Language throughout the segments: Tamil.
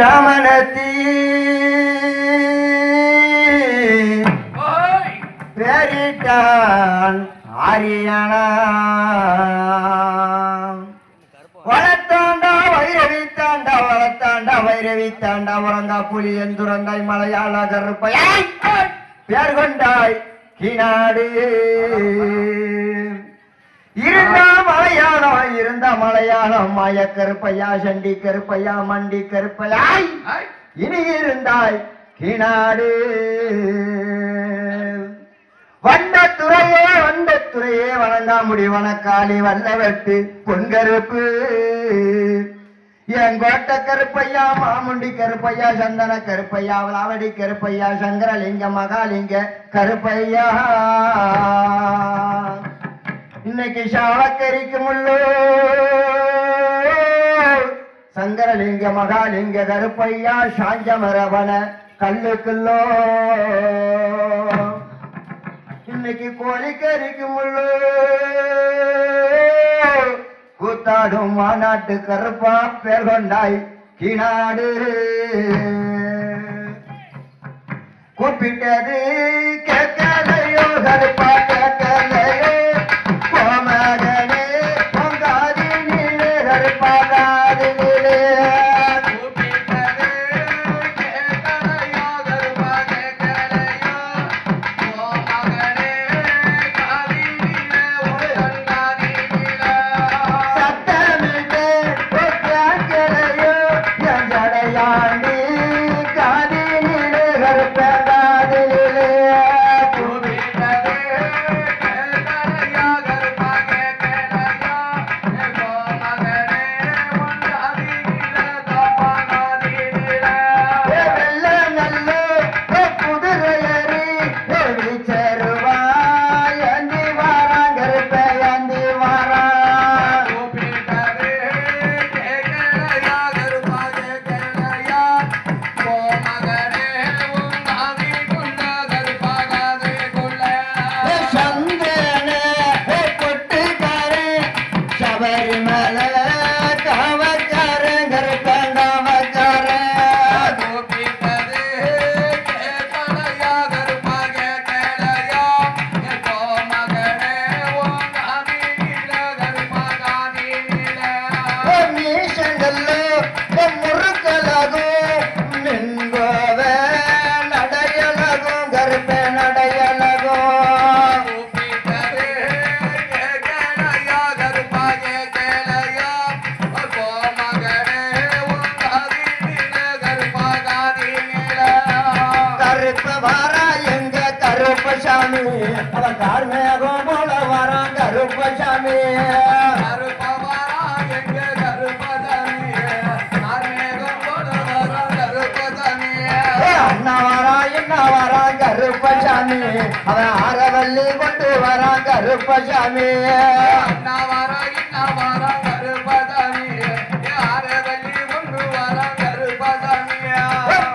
ராமனத்தி பேரிட்டான் ஆரியனா. வளர்த்தாண்டா வைரவித்தாண்டா வளர்த்தாண்டா வைரவித்தாண்டா உறங்கா புலி எந்துரந்தாய் மலையாள கருப்பையாய். பேர் கொண்டாய் கிநாடு. இருந்தா மலையாளம் இருந்தா மலையாளம் மாய கருப்பையா சண்டி கருப்பையா மண்டி கருப்பையாய் இனி இருந்தாய் கிநாடு வந்த துறையே வந்த துறையே வணங்காமுடி வனக்காளி வல்லவெட்டு பொன்கருப்பு. என் கோட்ட கருப்பையா மாமுண்டி கருப்பையா சந்தன கருப்பையா விளாவடி கருப்பையா சங்கரலிங்க மகாலிங்க கருப்பையா. இன்னைக்கு சாவக்கரிக்கு முள்ளு சங்கரலிங்க மகாலிங்க கருப்பையா சாஞ்சமரவன கல்லுக்குள்ளோ. இன்னைக்கு கோழிக்கறிக்கு முள்ளு கூத்தாடும் மாநாட்டு கருப்பா பேர் கொண்டாய் கிணாடு கூப்பிட்டது கேட்கலையோ கருப்பா கேட்கலையோ கருப்பசாமி அவன் கார்மேகம் போல வரான் கருப்பசாமி. ஏ அண்ணா கருப்பசாமி அவன் ஆரவல்லி கொண்டு வரான் கருப்பசாமி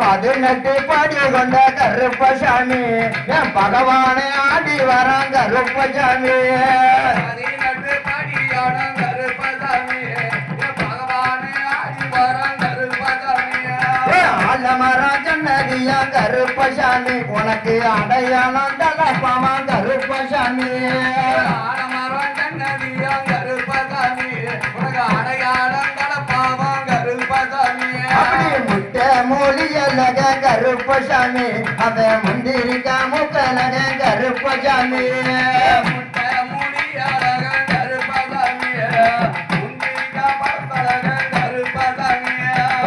ஏ பதினெட்டு படி கொண்ட கருப்பசாமி என் பகவானை ஆடி வரான் கருப்பசாமி. ஏ ஆலமரா ஜன்னதியா கருப்பசாமி உனக்கு அடையாளம் தலப்பமா கருப்பசாமி. கருப்பசாமி அத முந்திரிக்கா முக்கலக கருப்பசாமி.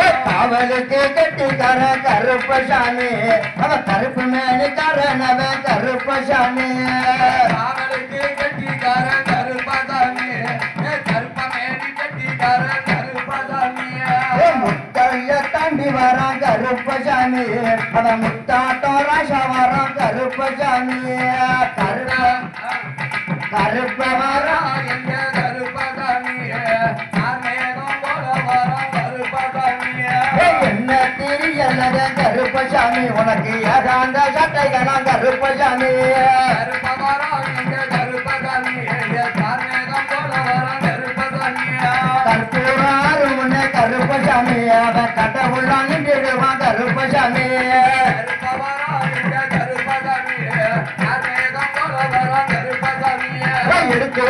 ஏ காவலுக்கு கட்டிக்கார கருப்பசாமி அவன் கருப்பு மேனிக்காரன் அவன் கருப்பசாமி. ஏ முத்தைய தாண்டி வரான் கருப்பசாமி அவன் முத்தாட்டம் ராசா வரான் கருப்பசாமி கருப்ப கருப்ப வரான் ஏ என்ன தெரியலக உனக்கு ஏதாந்த சட்டைகளாம் கருப்பசாமி கற்பூராறு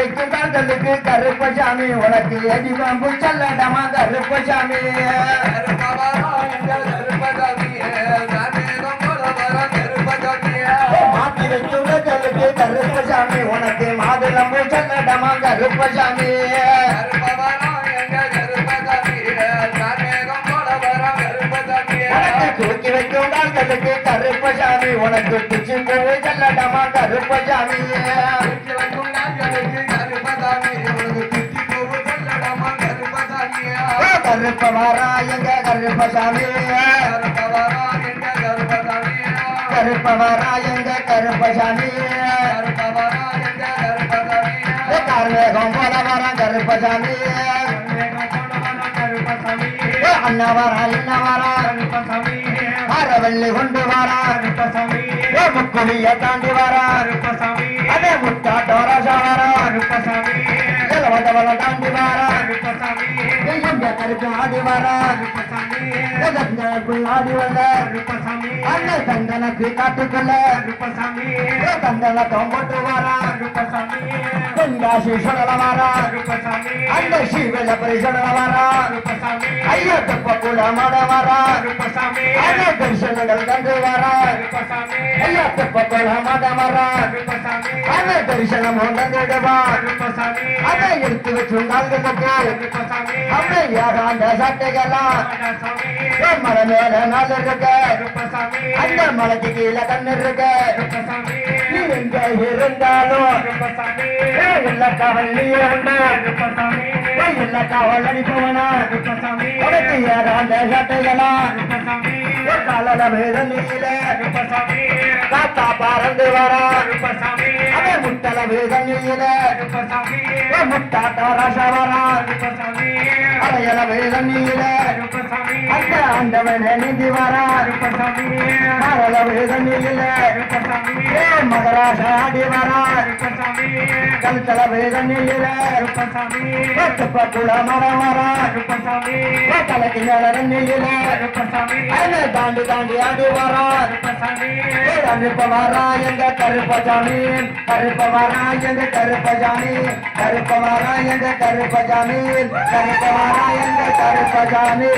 எடுத்து கருதலுக்கு கால்களுக்கு கருப்பசாமி உனக்கு அடி பாம்பு சொல்லடமா கருப்பசாமி. மாத்தி வைக்கும் கால்களுக்கு கருப்பசாமி உனக்கு மாதுளம்பு சொல்லடமா கருப்பசாமி. தூக்கி வைக்கும் கால்களுக்கு கருப்பசாமி உனக்கு பிச்சு பூவு சொல்லடமா கருப்பசாமி. கருப்ப வாரா எங்க கருப்பசாமி கருப்ப வாரா எங்க கருப்பசாமி கார்மேகம் போல வரா கருப்பசாமி வரா வரா அரவள்ளி கொண்டு வரா முக்குடிய தாண்டி வரா அதே முத்தாட்டோர சாவரா வந்தவள தாண்டி வரா எங்க கருப்பு ஆடி வரா ஆடி வந்த அந்த தந்தனக்கு காட்டுக்குள்ள தந்தன தொம்பட்டு வரா தென்காசி சுடல வரா அந்த சீவல பரிசடல வரா தப்ப கூட மடவாரா வரா தரிசனங்கள் கண்டு வரா ஐயோ தப்ப கூட மடவாரா அந்த அதே தரிசனம் கொண்டிடுவா அதை எடுத்து வச்சு கால்களுக்கு அப்படி ஏகாந்த சட்டைகள்லாம் மலை மேல நாள் இருக்க அந்த மலைக்கு கீழே கண்ணு இருக்க எங்க இருந்தாலும் எல்லா காவல்லையே உண்டு எல்லா காவல் அனுப்பவனா உனக்கு ஏகாந்த சட்டைகளாம் காலல வேத நீல காத்தா பறந்து வரா அதே முத்தல வேத நீல முட்டாட்ட ரசவரா அடையல வேதன் நீல அந்த ஆண்டவன் நீந்தி வரா மரல வேத நீல ஏ மகராச ஆடி வரா கல்தல வேத நீல துப்ப குள மர வரா தலைக்கு மேல நீல தாண்டி தாண்டி ஆடி வரா கருப்ப வரா எங்க கருப்பசாமி கருப்ப வரா எங்க கருப்பசாமி கருப்ப வரா எங்க கருப்பசாமி கருப்ப வரா எங்க கருப்பசாமி